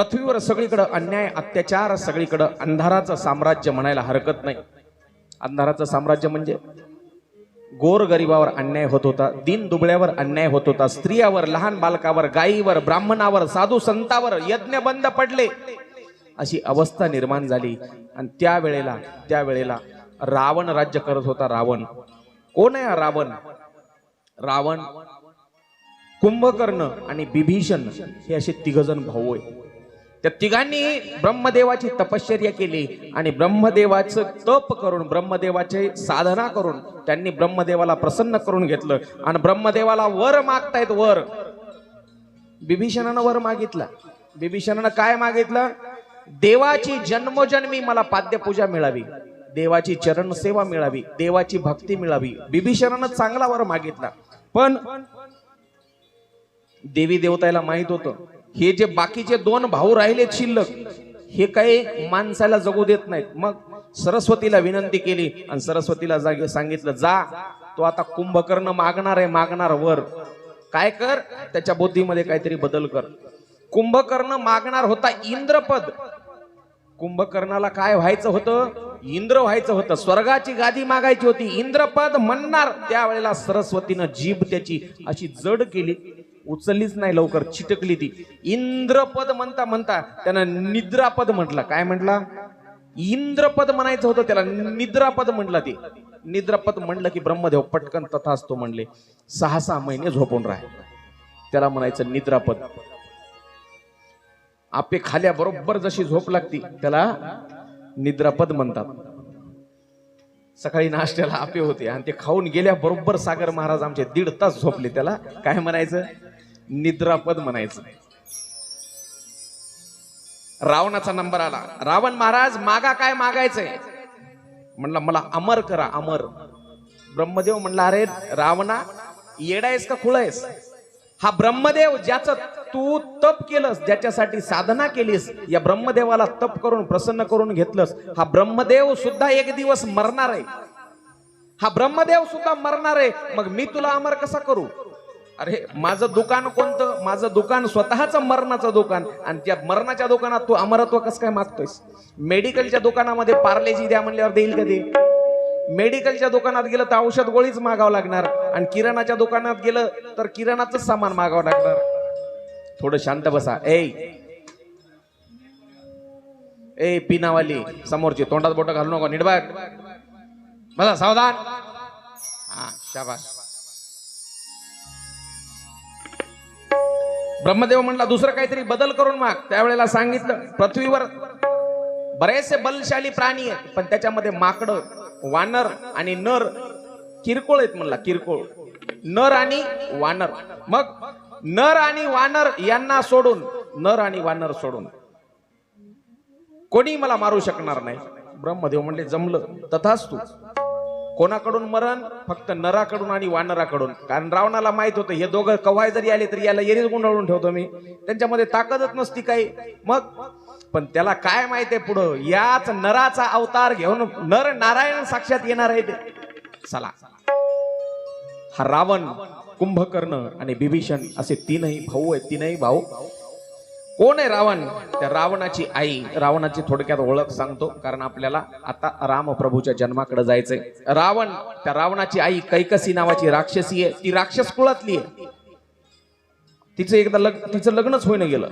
पृथ्वीवर सगळीकडं अन्याय अत्याचार सगळीकडं अंधाराचं साम्राज्य म्हणायला हरकत नाही. अंधाराचं साम्राज्य म्हणजे गोर गरिबावर अन्याय होत होता दिन दुबळ्यावर अन्याय होत होता स्त्रियावर लहान बालकावर गायीवर ब्राह्मणावर साधू संतावर यज्ञ बंद पडले. अशी अवस्था निर्माण झाली. आणि त्यावेळेला त्यावेळेला रावण राज्य करत होता रावण. कोण आहे रावण? रावण कुंभकर्ण आणि बिभीषण हे असे तिघजण भाऊ आहे त्या तिघांनी ब्रह्मदेवाची तपश्चर्या केली आणि ब्रह्मदेवाचं तप करून ब्रह्मदेवाचे साधना करून त्यांनी ब्रह्मदेवाला प्रसन्न करून घेतलं. आणि ब्रह्मदेवाला वर मागतायत वर. बिभीषणानं वर मागितला. बिभीषणानं काय मागितलं? देवाची जन्मोजन्मी मला पाद्यपूजा मिळावी. देवाची चरण सेवा मिळावी. देवाची भक्ती मिळावी. बिभीषणानं चांगला वर मागितला. पण देवी देवतायला माहीत होतं. हे जे बाकीचे दोन भाऊ राहिले शिल्लक हे काही माणसाला जगू देत नाहीत. मग सरस्वतीला विनंती केली आणि सरस्वतीला जागे सांगितलं जा तो आता कुंभकर्ण मागणार आहे मागणार वर. काय कर त्याच्या बुद्धीमध्ये काहीतरी बदल कर. कुंभकर्ण मागणार होता इंद्रपद. कुंभकर्णाला काय व्हायचं होतं? इंद्र व्हायचं होतं. स्वर्गाची गादी मागायची होती. इंद्रपद म्हणणार त्यावेळेला सरस्वतीनं जीभ त्याची अशी जड केली. उचललीच नाही लवकर चिटकली ती. इंद्रपद म्हणता म्हणता त्यानं निद्रापद म्हटलं. काय म्हटला? इंद्रपद म्हणायचं होतं त्याला निद्रापद म्हटलं ते. निद्रापद म्हणलं की ब्रह्मदेव पटकन तथा असतो म्हणले सहा सहा महिने झोपून राह. त्याला म्हणायचं निद्रापद. आपे खाल्या बरोबर जशी झोप लागती त्याला निद्रापद म्हणतात. सकाळी नाश्त्याला आपे होते आणि ते खाऊन गेल्या बरोबर सागर महाराज आमचे दीड तास झोपले. त्याला काय म्हणायचं? निद्रापद म्हणायचं. रावणाचा नंबर आला. रावण महाराज मागा काय मागायचंय? म्हणला मला अमर करा अमर. ब्रह्मदेव म्हणला अरे रावणा येडायस का खुळायस? हा ब्रह्मदेव ज्याचं तू तप केलंस ज्याच्यासाठी साधना केलीस या ब्रह्मदेवाला तप करून प्रसन्न करून घेतलंस हा ब्रह्मदेव सुद्धा एक दिवस मरणार आहे. हा ब्रह्मदेव सुद्धा मरणार आहे. मग मी तुला अमर कसा करू? अरे माझं दुकान कोणतं? माझं दुकान स्वतःच मरणाचं दुकान. आणि त्या मरणाच्या दुकानात तू अमरत्व कसं काय मागतोयस? मेडिकलच्या दुकानामध्ये पार्लेजी द्या म्हणल्यावर देईल का ते? मेडिकलच्या दुकानात गेलं तर औषध गोळीच मागावं लागणार. आणि किराणाच्या दुकानात गेलं तर किराणाचं सामान मागावं लागणार. थोडं शांत बसा. ए ए पिनावाली समोरची तोंडात बोट घालू नको निडबाग बघ. बसा सावधान. हा शाबाश ब्रह्मदेव म्हणला दुसरं काहीतरी बदल करून माग. त्यावेळेला सांगितलं पृथ्वीवर बरेचसे बलशाली प्राणी आहेत पण त्याच्यामध्ये माकडं वानर आणि नर किरकोळ आहेत म्हणला किरकोळ. नर आणि वानर. मग नर आणि वानर यांना सोडून नर आणि वानर सोडून कोणी मला मारू शकणार नाही? ब्रह्मदेव म्हणले जमलं तथाच तू कोणाकडून मरण? फक्त नराकडून आणि वानराकडून. कारण रावणाला माहीत होतं हे दोघं कव्हाय जरी आले तरी याला येरीच गुंडाळून ठेवतो मी. त्यांच्यामध्ये ताकदच नसती काही. मग? पण त्याला काय माहितीये पुढं? याच नराचा अवतार घेऊन नर नारायण साक्षात येणार आहे ते. चला. हा रावण कुंभकर्ण आणि बिभीषण असे तीनही भाऊ आहेत तीनही भाऊ. कोण आहे रावण? त्या रावणाची आई रावणाची थोडक्यात ओळख सांगतो कारण आपल्याला आता रामप्रभूच्या जन्माकडे जायचंय. रावण त्या रावणाची आई कैकसी नावाची राक्षसी आहे. ती राक्षस कुळातली आहे. तिचं एकदा लग तिचं लग्नच होईना गेलं.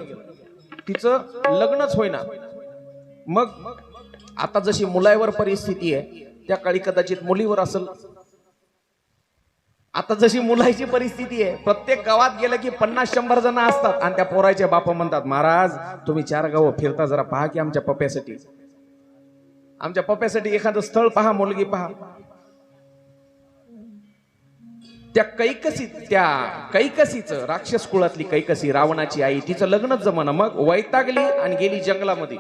तिचं लग्नच होईना. मग आता जशी मुलावर परिस्थिती आहे त्या काळी कदाचित मुलीवर असेल आता जशी मुलाची परिस्थिती आहे प्रत्येक गावात गेलं की पन्नास शंभर जण असतात आणि त्या पोराचे बाप म्हणतात महाराज तुम्ही चार गावं फिरता जरा पहा की आमच्या पप्यासाठी आमच्या पप्यासाठी एखादं स्थळ पहा मुलगी पहा. त्या कैकसी त्या कैकसीचं राक्षस कुळातली कैकसी रावणाची आई तिचं लग्नच जमणं मग वैतागली आणि गेली जंगलामध्ये.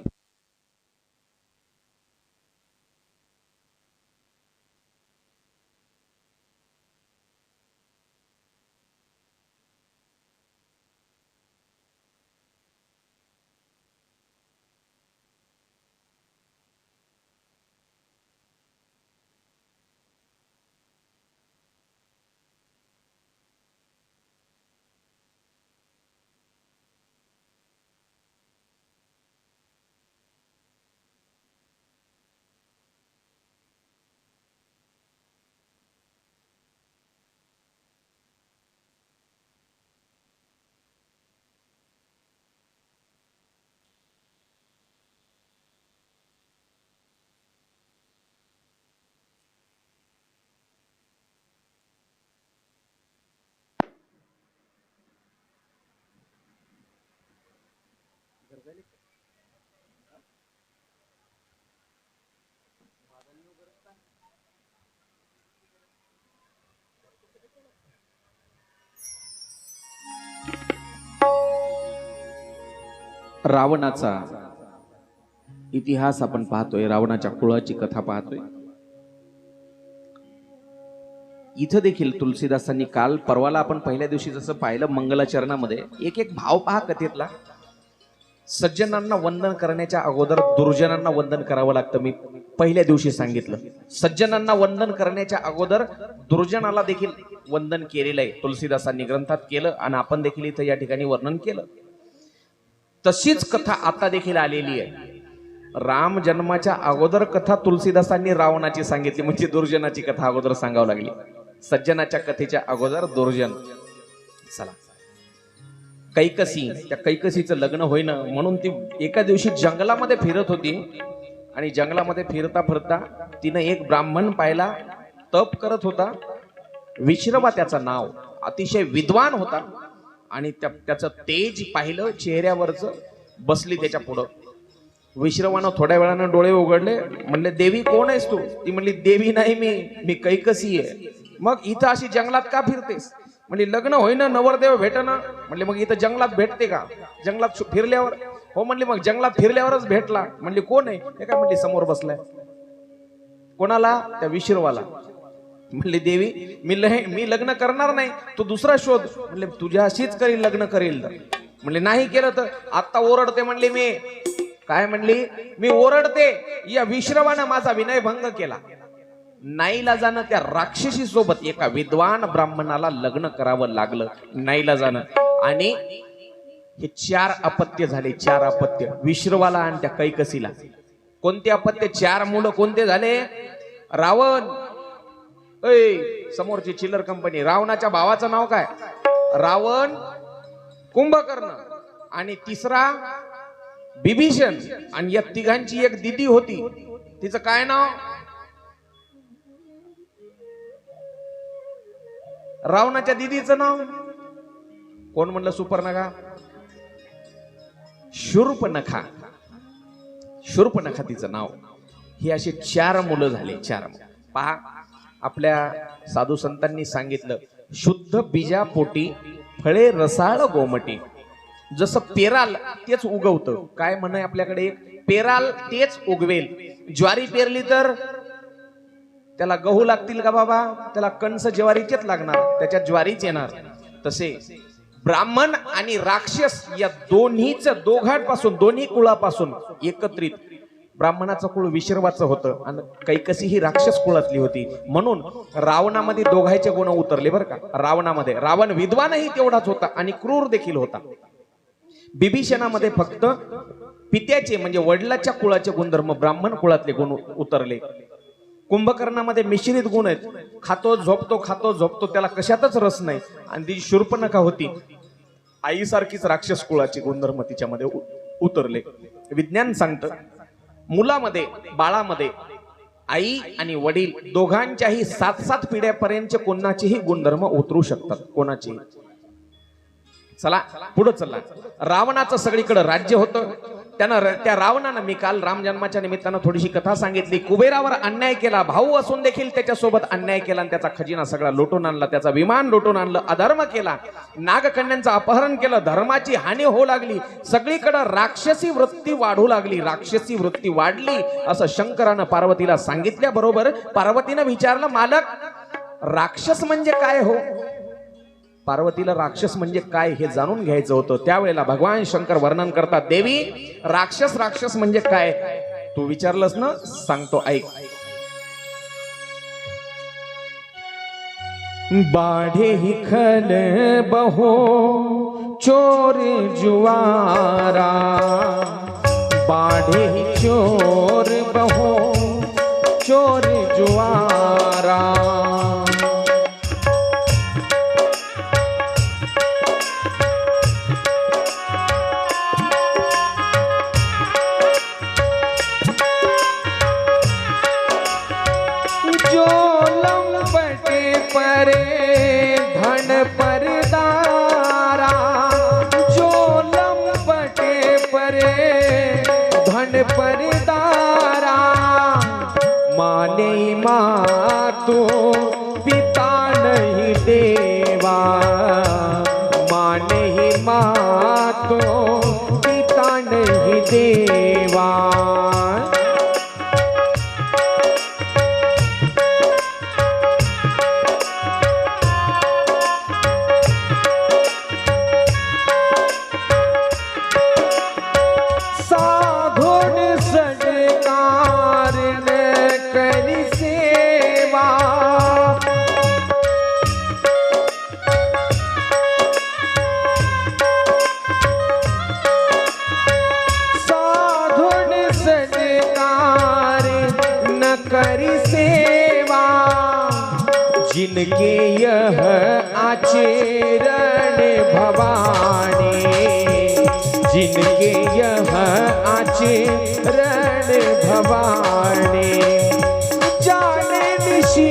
रावणाचा इतिहास आपण पाहतोय रावणाच्या कुळाची कथा पाहतोय. इथं देखील तुलसीदासांनी काल परवाला आपण पहिल्या दिवशी जसं पाहिलं मंगलाचरणामध्ये एक एक भाव पहा कथेतला. सज्जनांना वंदन करण्याच्या अगोदर दुर्जनांना वंदन करावं लागतं. मी पहिल्या दिवशी सांगितलं. सज्जनांना वंदन करण्याच्या अगोदर दुर्जनाला देखील वंदन केलेलं आहे. तुलसीदासांनी ग्रंथात केलं आणि आपण देखील इथं या ठिकाणी वर्णन केलं. तशीच कथा आता देखील आलेली आहे. राम जन्माच्या अगोदर कथा तुलसीदासांनी रावणाची सांगितली. म्हणजे दुर्जनाची कथा अगोदर सांगावं लागली. सज्जनाच्या कथेच्या अगोदर दुर्जन. चला. कैकसी त्या कैकसीचं लग्न होईना म्हणून ती एका दिवशी जंगलामध्ये फिरत होती. आणि जंगलामध्ये फिरता फिरता तिनं एक ब्राह्मण पाहिला तप करत होता. विश्रवा त्याचं नाव अतिशय विद्वान होता. आणि त्या त्याचं तेज पाहिलं चेहऱ्यावरचं बसली त्याच्या पुढं. विश्रवानं थोड्या वेळानं डोळे उघडले म्हणले देवी कोण आहेस तू? ती म्हणली देवी नाही मी मी कैकसी आहे. मग इथं अशी जंगलात का फिरतेस? म्हणली लग्न होईना नवरदेव भेटना. म्हणले मग इथं जंगलात भेटते का? जंगलात फिरल्यावर? हो म्हणले मग जंगलात फिरल्यावरच भेटला. म्हणली कोण आहे? हे काय म्हणले समोर बसलाय. कोणाला? त्या विश्रवाला. म्हणली देवी मी लह मी लग्न करणार नाही तू दुसरा शोध. म्हणले तुझ्याशीच करील लग्न करील तर म्हणले नाही केलं तर आत्ता ओरडते म्हणले मी. काय म्हणली? मी ओरडते. या विश्रवानं माझा विनयभंग केला. नाईला जाणं त्या राक्षसी सोबत एका विद्वान ब्राह्मणाला लग्न करावं लागलं. नाईला जाणं. आणि हे चार अपत्य झाले चार अपत्य. विश्रवाला आणि त्या कैकसीला. कोणते अपत्य? चार मुलं कोणते झाले? रावण. ऐ समोरची चिल्लर कंपनी रावणाच्या भावाचं नाव काय? रावण कुंभकर्ण. आणि तिसरा बिभीषण. आणि या तिघांची एक दिदी होती. तिचं काय नाव? रावणाच्या दिदीचं नाव. कोण म्हणलं सुपर्णखा शूर्पनखा. शूर्पनखा तिचं नाव. ही अशी चार मुलं झाले चार पहा आपल्या साधू संतांनी सांगितलं शुद्ध बीजापोटी फळे रसाळ गोमटी. जसं पेराल तेच उगवतं. काय म्हणाय आपल्याकडे? पेराल तेच उगवेल. ज्वारी पेरली तर त्याला गहू लागतील का बाबा? त्याला कणस ज्वारीचेच लागणार त्याच्यात ज्वारीच येणार. तसे ब्राह्मण आणि राक्षस या दोन्हीच दोघांपासून दोन्ही कुळापासून एकत्रित ब्राह्मणाचं कुळ विश्रवाचं होतं आणि कैकसी ही राक्षस कुळातली होती. म्हणून रावणामध्ये दोघांचे गुण उतरले बरं का. रावणामध्ये रावण विद्वानही तेवढाच होता आणि क्रूर देखील होता. बिभीषणामध्ये फक्त पित्याचे म्हणजे वडिलाच्या कुळाचे गुणधर्म ब्राह्मण कुळातले गुण उतरले. कुंभकर्णामध्ये मिश्रित गुण आहेत. खातो झोपतो खातो झोपतो त्याला कशातच रस नाही. आणि ती शूर्पणखा होती. आईसारखीच राक्षस कुळाची गुणधर्म तिच्यामध्ये उ- उतरले. विज्ञान सांगतं मुलामध्ये बाळामध्ये आई आणि वडील दोघांच्याही सात सात पिढ्यापर्यंत कोणाचेही गुणधर्म उतरू शकतात. कोणाचेही. चला पुढे चला. रावणाचं सगळीकडे राज्य होतं. त्यानं त्या रावणानं मी काल रामजन्माच्या निमित्तानं थोडीशी कथा सांगितली. कुबेरावर अन्याय केला भाऊ असून देखील त्याच्यासोबत अन्याय केला आणि त्याचा खजिना सगळा लुटून आणला त्याचा विमान लुटून आणलं अधर्म केला. नागकन्यांचं अपहरण केलं धर्माची हानी होऊ लागली सगळीकडं राक्षसी वृत्ती वाढू लागली राक्षसी वृत्ती वाढली असं शंकरानं पार्वतीला सांगितल्याबरोबर पार्वतीनं विचारलं मालक राक्षस म्हणजे काय हो? पार्वतीला राक्षस म्हणजे काय हे जाणून घ्यायचं होतं. त्यावेळेला भगवान शंकर वर्णन करतात देवी राक्षस राक्षस म्हणजे काय? तू विचारलंस ना? सांगतो ऐक. बाढे ही खल बहो चोर जुवारा. बाढे ही चोर बहो चोर जुवारा. माने पिता नहीं देवा। माँ नहीं माँ तो पिता नहीं देवा। आचरण भवानी जिनके यह आचरण भवानी जाने निशी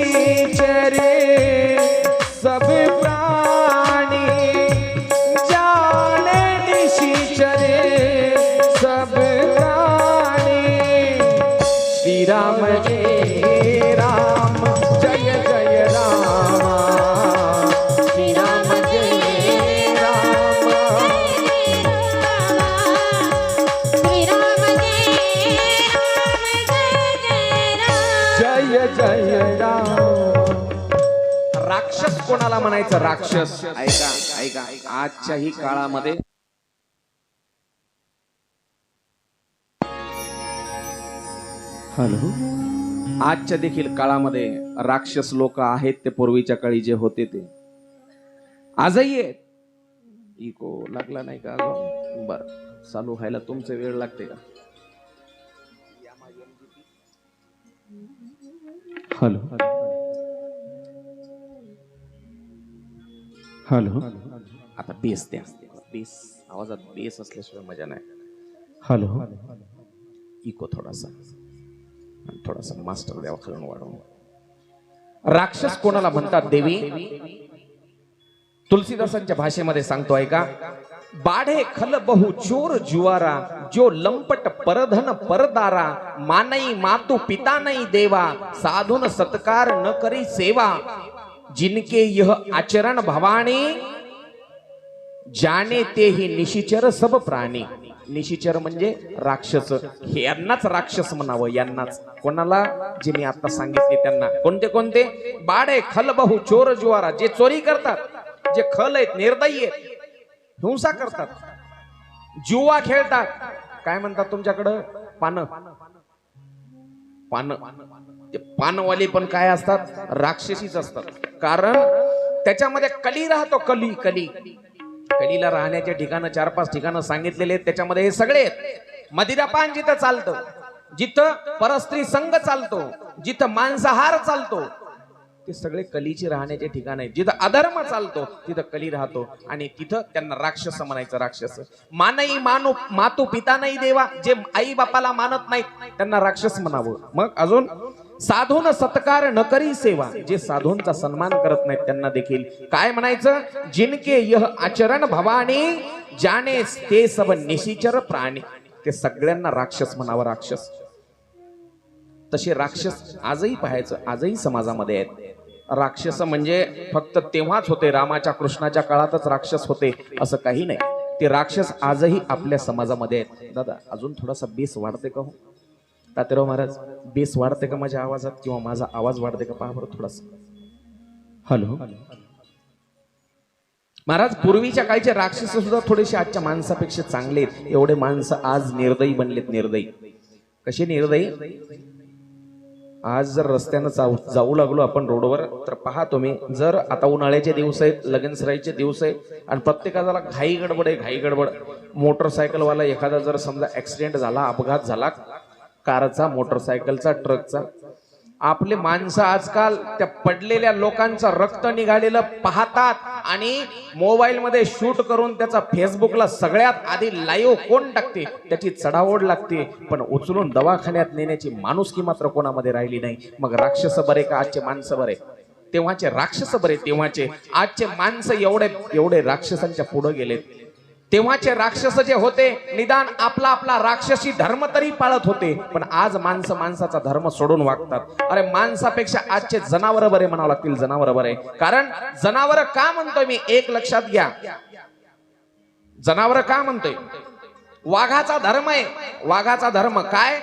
राक्षस कोणाला म्हणायचं राक्षस? ऐका ऐका. आजच्याही काळामध्ये हॅलो? आजच्या देखील काळामध्ये राक्षस लोक आहेत ते पूर्वीच्या काळी जे होते ते. आजही आहेत. इको लागला नाही का बर. चालू व्हायला तुमचे वेळ लागते का? हॅलो. हॅलो. आता बेस द्या. बेस आवाजात बेस असल्याशिवाय मजा नाही. हॅलो. इको थोडासा. आणि थोडासा मास्टर द्यावा खालून वाढवून. राक्षस कोणाला म्हणतात देवी? तुलसीदासांच्या भाषेमध्ये सांगतो ऐका. बाढे खल बहु चोर जुवारा जो लंपट परधन परदारा मानई मातु पिता नाही देवा साधून सत्कार न करी सेवा. जिनके यह आचरण भवानी जाने ते ही निशिचर सब प्राणी. निशिचर म्हणजे राक्षस. हे यांनाच राक्षस म्हणावं यांनाच. कोणाला? जे मी आता सांगितले त्यांना. कोणते कोणते? बाडे खल बहु चोर जुवारा जे चोरी करतात जे खल आहेत निर्दयी आहेत हिंसा करतात. जुवा खेळतात. काय म्हणतात तुमच्याकडं? पानं. पानं. ते पानवाले पण काय असतात? राक्षसीच असतात. कारण त्याच्यामध्ये कली राहतो कली कली. कलीला राहण्याचे ठिकाणं चार पाच ठिकाणं सांगितलेले आहेत. त्याच्यामध्ये हे सगळे आहेत. मदिरापान जिथं चालतं जिथं परस्त्री संघ चालतो जिथं मांसाहार चालतो ते सगळे कलीची राहण्याचे ठिकाण आहेत. जिथं अधर्म चालतो तिथं कली राहतो. आणि तिथं त्यांना राक्षस म्हणायचं राक्षस. मानई मानू मातू पिता नाही देवा जे आई बापाला मानत नाहीत त्यांना राक्षस म्हणावं. मग अजून साधून सत्कार न करी सेवा. जे साधूंचा सन्मान करत नाहीत त्यांना देखील. काय म्हणायचं? जिनके यह आचरण भवानी जाने ते सब निशिचर प्राणी. ते सगळ्यांना राक्षस म्हणावं राक्षस. तसे राक्षस आजही पाहायचं आजही समाजामध्ये आहेत. राक्षस म्हणजे फक्त तेव्हाच होते रामाच्या कृष्णाच्या काळातच राक्षस होते असं काही नाही. ते राक्षस आजही आपल्या समाजामध्ये आहेत. दादा अजून थोडासा बेस वाढते का हो? तातेराव महाराज बेस वाढते का माझ्या आवाजात किंवा माझा आवाज वाढते का पहा बरं थोडासा. हॅलो. महाराज पूर्वीच्या काळचे राक्षस सुद्धा थोडेसे आजच्या माणसापेक्षा चांगले आहेत. एवढे माणसं आज निर्दयी बनलेत निर्दयी. कसे निर्दयी? आज जर रस्त्यानं जाऊ जाऊ लागलो आपण रोडवर तर पहा तुम्ही जर आता उन्हाळ्याचे दिवस आहेत लगनसराईचे दिवस आहे आणि प्रत्येकाला घाई गडबड आहे घाई गडबड. मोटरसायकलवाला एखादा जर समजा ऍक्सिडेंट झाला अपघात झाला कारचा मोटरसायकलचा ट्रकचा. आपले माणसं आजकाल त्या पडलेल्या लोकांचं रक्त निघालेलं पाहतात आणि मोबाईल मध्ये शूट करून त्याचा फेसबुकला सगळ्यात आधी लाईव्ह कोण टाकते? त्याची चढाओढ लागते. पण उचलून दवाखान्यात नेण्याची माणुसकी मात्र कोणामध्ये राहिली नाही. मग राक्षस बरे का आजचे माणसं बरे? तेव्हाचे राक्षस बरे तेव्हाचे. आजचे माणसं एवढे एवढे राक्षसांच्या पुढे गेलेत. तेव्हाचे राक्षस जे होते निदान आपला आपला राक्षसी धर्म तरी पाळत होते पण आज माणसं माणसाचा धर्म सोडून वागतात. अरे माणसापेक्षा आजचे जनावर बरे म्हणावं लागतील जनावर बरे. कारण जनावर का म्हणतोय मी? एक लक्षात घ्या. जनावर का म्हणतोय? वाघाचा धर्म आहे. वाघाचा धर्म काय?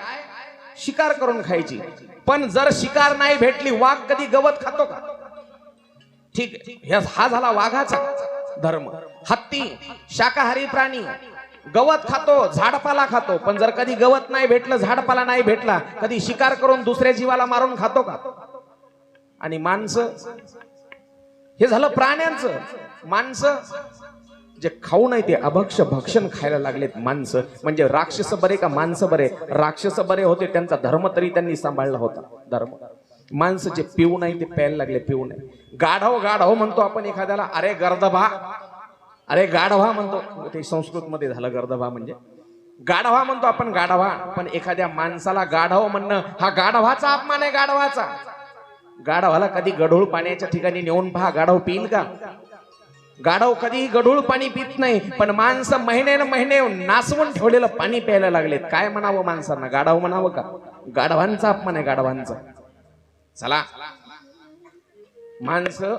शिकार करून खायची. पण जर शिकार नाही भेटली वाघ कधी गवत खातो का? ठीक आहे. हा झाला वाघाचा धर्म. हत्ती शाकाहारी प्राणी. गवत खातो झाडपाला खातो पण जर कधी गवत नाही भेटलं झाडपाला नाही भेटला कधी शिकार करून दुसऱ्या जीवाला मारून खातो का? आणि माणसं हे झालं प्राण्यांचं. माणसं जे खाऊ नाही ते अभक्ष भक्षण खायला लागलेत माणसं. म्हणजे राक्षस बरे का माणसं बरे? राक्षस बरे होते त्यांचा धर्म तरी त्यांनी सांभाळला होता. धर्म. माणसं जे पिऊ नाही ते प्यायला लागले पिऊ नाही गाढव गाढव म्हणतो आपण एखाद्याला अरे गर्दभा अरे गाढवा म्हणतो. ते संस्कृत मध्ये झालं गर्दभा म्हणजे. गाढवा म्हणतो आपण गाढवा पण एखाद्या माणसाला गाढव म्हणणं हा गाढवाचा अपमान आहे गाढवाचा. गाढवाला कधी गढूळ पाण्याच्या ठिकाणी नेऊन पहा गाढव पिईल का? गाढव कधी गढूळ पाणी पित नाही पण माणसं महिने महिने नासवून ठेवलेलं पाणी प्यायला लागलेत. काय म्हणावं माणसांना? गाढव म्हणावं का? गाढवांचा अपमान आहे गाढवांचा. चला. माणसं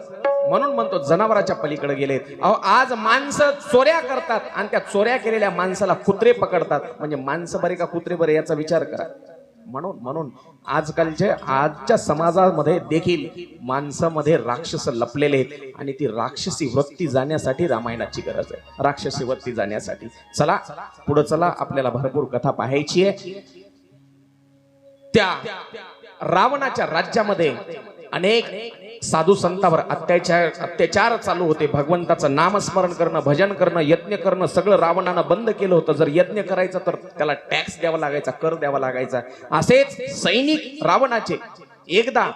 म्हणून म्हणतो जनावराच्या पलीकडे गेलेत. अहो आज माणसं चोऱ्या करतात आणि त्या चोऱ्या केलेल्या माणसाला कुत्रे पकडतात. म्हणजे माणसं बरे का कुत्रे बरे याचा विचार करा. म्हणून म्हणून आजकालचे आजच्या समाजामध्ये देखील माणसामध्ये राक्षस लपलेले आहेत. आणि ती राक्षसी वृत्ती जाण्यासाठी रामायणाची गरज आहे. राक्षसी वृत्ती जाण्यासाठी. चला पुढे चला. आपल्याला भरपूर कथा पाहायची आहे. त्या रावणाच्या राज्यामध्ये अनेक साधू संतांवर अत्याचार अत्याचार चालू होते. भगवंताचं नामस्मरण करणं भजन करणं यज्ञ करणं सगळं रावणानं बंद केलं होतं. जर यज्ञ करायचं तर त्याला टॅक्स द्यावा लागायचा कर द्यावा लागायचा. असेच सैनिक रावणाचे एकदा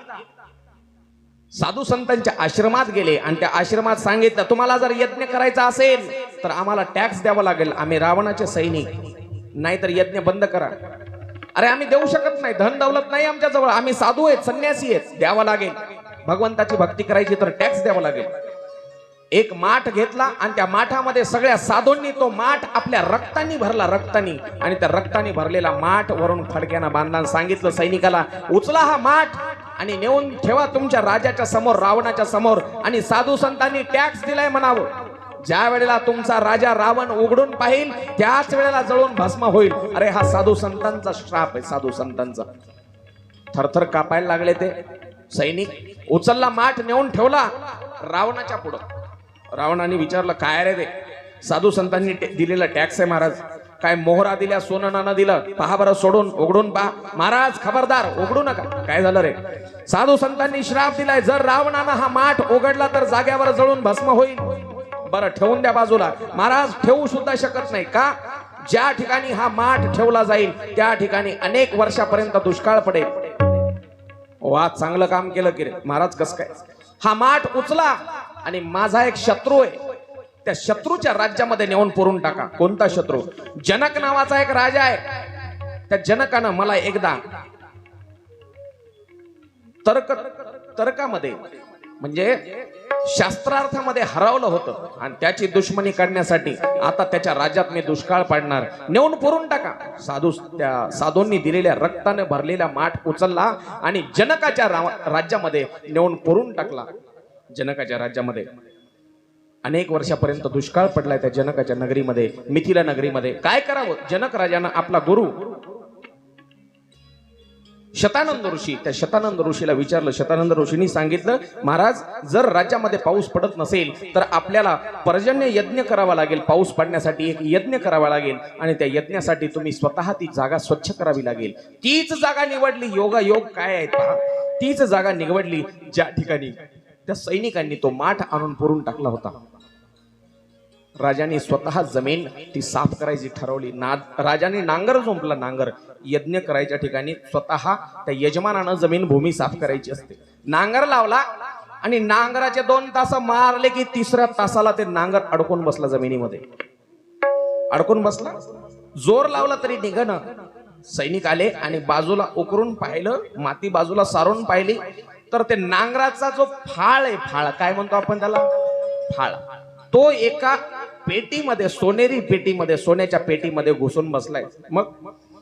साधू संतांच्या आश्रमात गेले आणि त्या आश्रमात सांगितलं तुम्हाला जर यज्ञ करायचा असेल तर आम्हाला टॅक्स द्यावा लागेल. आम्ही रावणाचे सैनिक. नाहीतर यज्ञ बंद करा. अरे आम्ही देऊ शकत नाही. धन दौलत नाही आमच्याजवळ. आम्ही साधू आहेत संन्यासी आहेत. द्यावा लागेल. भगवंताची भक्ती करायची तर टॅक्स द्यावा लागेल. एक माठ घेतला आणि त्या माठामध्ये सगळ्या साधूंनी तो माठ आपल्या रक्तानी भरला रक्तानी. आणि त्या रक्तानी भरलेला माठ वरून फडक्यानं बांधला सांगितलं सैनिकाला उचला हा माठ आणि नेऊन ठेवा तुमच्या राजाच्या समोर रावणाच्या समोर. आणि साधू संतांनी टॅक्स दिलाय म्हणावं. ज्या वेळेला तुमचा राजा रावण उघडून पाहिल त्याच वेळेला जळून भस्म होईल. अरे हा साधू संतांचा श्राप आहे साधू संतांचा. थरथर कापायला लागले ते. सैनिक उचलला माठ नेऊन ठेवला रावणाच्या पुढं. रावणाने विचारलं काय रे ते साधू संतांनी दिलेला टॅक्स आहे महाराज. काय मोहरा दिल्या सोनं दिलं? पहा बरं सोडून उघडून पहा. महाराज खबरदार उघडू नका. काय झालं रे? साधू संतांनी श्राप दिलाय. जर रावणानं हा माठ उघडला तर जाग्यावर जळून भस्म होईल. बरं ठेवून द्या बाजूला. महाराज ठेवू सुद्धा शकत नाही. का? ज्या ठिकाणी हा माठ ठेवला जाईल त्या ठिकाणी अनेक वर्षापर्यंत दुष्काळ पडेल. वा चांगलं काम केलं की रे. महाराज कस काय? हा माठ उचला आणि माझा एक शत्रू आहे. त्या शत्रूच्या राज्यामध्ये नेऊन पुरून टाका. कोणता शत्रू? जनक नावाचा एक राजा आहे. त्या जनकानं मला एकदा तर्क तर्कामध्ये म्हणजे शास्त्रार्थामध्ये हरवलं होतं. आणि त्याची दुश्मनी काढण्यासाठी आता त्याच्या राज्यात मी दुष्काळ पाडणार. नेऊन पुरून टाका. साधू त्या साधूंनी दिलेल्या रक्ताने भरलेला माठ उचलला आणि जनकाच्या राज्यामध्ये नेऊन पुरून टाकला. जनकाच्या राज्यामध्ये. अनेक वर्षापर्यंत दुष्काळ पडलाय त्या जनकाच्या नगरीमध्ये मिथिला नगरीमध्ये. काय करावं? जनक राजानं आपला गुरु शतानंद ऋषी त्या शतानंद ऋषीला विचारलं शतानंद ऋषींनी सांगितलं महाराज जर राज्यामध्ये पाऊस पडत नसेल तर आपल्याला पर्जन्य यज्ञ करावा लागेल. पाऊस पडण्यासाठी एक यज्ञ करावा लागेल आणि त्या यज्ञासाठी तुम्ही स्वतः ती जागा स्वच्छ करावी लागेल. तीच जागा निवडली. योगा योग काय आहे पहा. तीच जागा निवडली ज्या ठिकाणी त्या सैनिकांनी तो माठ आणून पुरून टाकला होता. राजाने स्वतः जमीन ती साफ करायची ठरवली. ना राजाने नांगर झोंपला नांगर यज्ञ करायच्या ठिकाणी स्वतः त्या यजमानानं जमीन भूमी साफ करायची असते. नांगर लावला आणि नांगराचे दोन तास मारले की तिसऱ्या तासाला ते नांगर अडकून बसला जमिनीमध्ये. अडकून बसला. जोर लावला तरी निघण. सैनिक आले आणि बाजूला उकरून पाहिलं माती बाजूला सारून पाहिली. तर ते नांगराचा जो फाळ आहे फाळ काय म्हणतो आपण त्याला? फाळ. तो एका पेटीमध्ये सोनेरी पेटीमध्ये सोन्याच्या पेटीमध्ये घुसून बसलाय. मग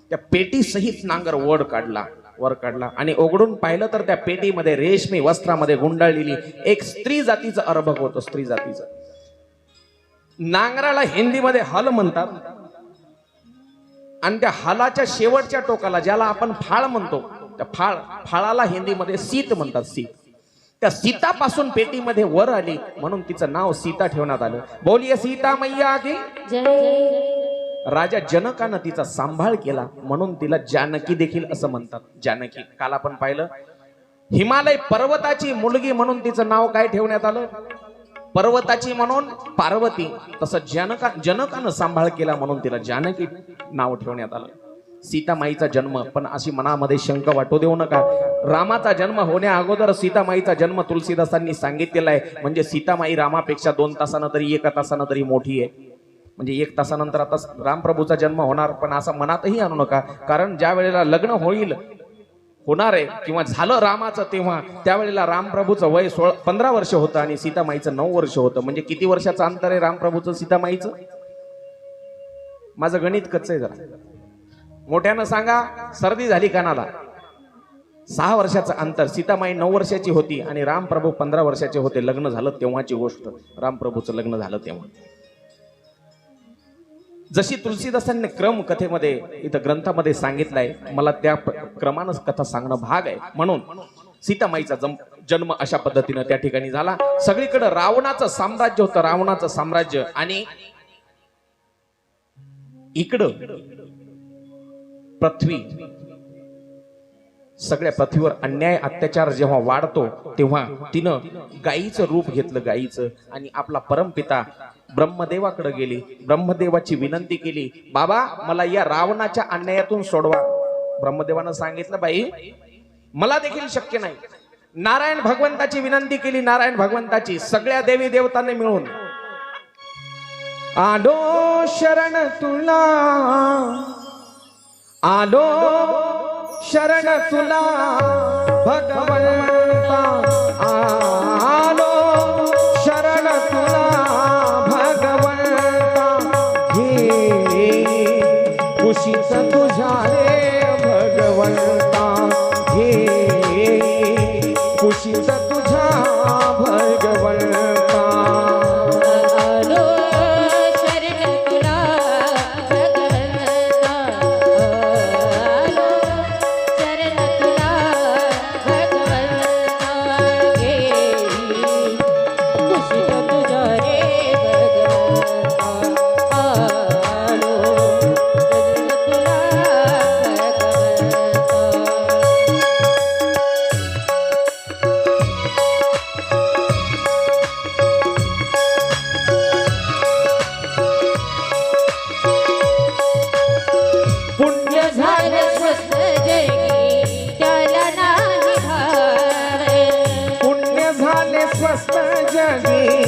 त्या पेटी सहित नांगर वर काढला वर काढला. आणि उघडून पाहिलं तर त्या पेटीमध्ये रेशमी वस्त्रामध्ये गुंडाळलेली एक स्त्री जातीचं अर्भक होतं स्त्री जातीचं. नांगराला हिंदीमध्ये हल म्हणतात. आणि त्या हलाच्या शेवटच्या टोकाला ज्याला आपण फाळ म्हणतो त्या फाळ फाळाला हिंदीमध्ये सीत म्हणतात सीत. त्या सीतापासून पेटीमध्ये वर आली म्हणून तिचं नाव सीता ठेवण्यात आलं. बोलिये सीता मैया की राजा जनकानं तिचा सांभाळ केला म्हणून तिला जानकी देखील असं म्हणतात. जानकी काल आपण पाहिलं. हिमालय पर्वताची मुलगी म्हणून तिचं नाव काय ठेवण्यात आलं? पर्वताची म्हणून पार्वती तसं जनका जनकानं सांभाळ केला म्हणून तिला जानकी नाव ठेवण्यात आलं. सीतामाईचा जन्म. पण अशी मनामध्ये शंका वाटू देऊ नका. रामाचा जन्म होण्या अगोदर सीतामाईचा जन्म तुलसीदासांनी सांगितलेला आहे. म्हणजे सीतामाई रामापेक्षा दोन तासानं तरी एका तासानं तरी मोठी आहे. म्हणजे एक तासानंतर आता रामप्रभूचा जन्म होणार. पण असं मनातही आणू नका. कारण ज्या वेळेला लग्न होईल होणार आहे किंवा झालं रामाचं तेव्हा त्यावेळेला रामप्रभूचं वय सोळा पंधरा वर्ष होतं आणि सीतामाईचं नऊ वर्ष होतं. म्हणजे किती वर्षाचं अंतर आहे रामप्रभूचं सीतामाईचं? माझं गणित कच्चं आहे जरा. मोठ्यानं सांगा सर्दी झाली कानाला. सहा वर्षाचं अंतर सीतामाई नऊ वर्षाची होती आणि रामप्रभू पंधरा वर्षाचे होते लग्न झालं तेव्हाची गोष्ट. रामप्रभूचं लग्न झालं तेव्हा. जशी तुलसीदासांनी क्रम कथेमध्ये इथं ग्रंथामध्ये सांगितलंय मला त्या प- क्रमानंच कथा सांगणं भाग आहे. म्हणून सीतामाईचा जम जन्म अशा पद्धतीनं त्या ठिकाणी झाला. सगळीकडे रावणाचं साम्राज्य होतं रावणाचं साम्राज्य. आणि इकडं पृथ्वी. सगळ्या पृथ्वीवर अन्याय अत्याचार जेव्हा वाढतो तेव्हा तिनं गाईचं रूप घेतलं गाईचं आणि आपला परमपिता ब्रह्मदेवाकडे गेली. ब्रह्मदेवाची विनंती केली बाबा मला या रावणाच्या अन्यायातून सोडवा. ब्रह्मदेवानं सांगितलं बाई मला देखील शक्य नाही. नारायण भगवंताची विनंती केली नारायण भगवंताची सगळ्या देवी देवतांनी मिळून. आडो शरण तुला आलो शरण तुला भगवंता. आलो शरण तुला भगवंता. हे खुशीच तुझ्या रे भगवंता. जगी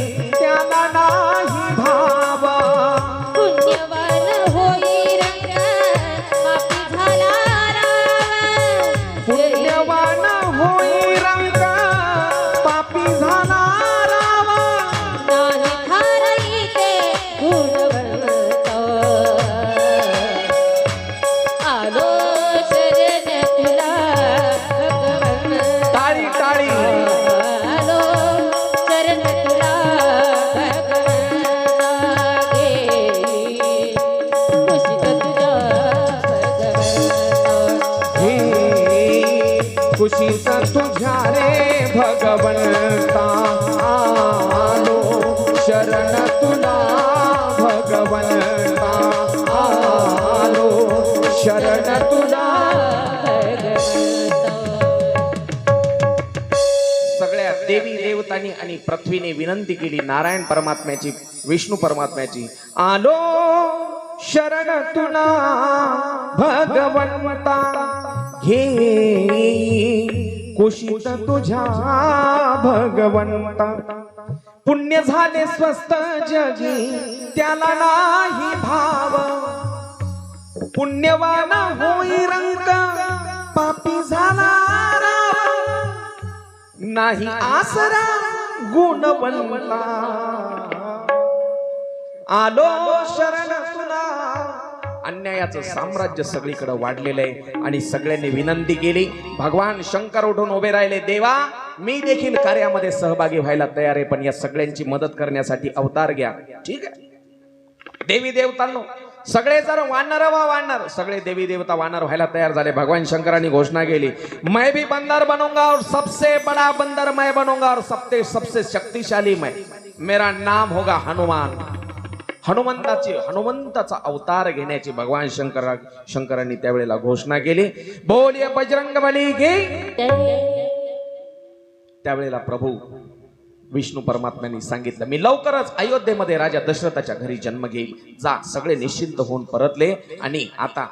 शरण तुला भगवंता आलो. शरण तुला सगळ्या देवी देवतांनी आणि पृथ्वीने विनंती केली नारायण परमात्म्याची विष्णू परमात्म्याची. आलो शरण तुला भगवंता. घे कुशीत तुझ्या भगवंता. पुण्य झाले स्वस्त जगी त्याला नाही भाव. पुण्यवान होई रंग पापी झाला नाही आसरा गुणवंता आलो शरण तुला. अन्यायाचं साम्राज्य सगळीकडे वाढलेलं आहे आणि सगळ्यांनी विनंती केली. भगवान शंकर उठून उभे राहिले देवा मी देखील कार्यामध्ये सहभागी व्हायला तयार आहे पण या सगळ्यांची मदत करण्यासाठी अवतार घ्या. ठीक आहे? देवी देवतांनो सगळे जर वानर वा वानर सगळे देवी देवता वानर व्हायला तयार झाले. भगवान शंकरांनी घोषणा केली मैं भी बंदर बनूंगा और सबसे बड़ा बंदर मैं बनूंगा और सबसे सबसे शक्तिशाली मैं. मेरा नाम होगा हनुमान. हनुमंताची हनुमंताचा अवतार घेण्याची भगवान शंकर शंकरांनी त्यावेळेला घोषणा केली. बोलिये बजरंग बली की त्यावेळेला प्रभू विष्णू परमात्म्यांनी सांगितलं मी लवकरच अयोध्येमध्ये राजा दशरथाच्या घरी जन्म घेईल जा सगळे निश्चिंत होऊन परतले आणि आता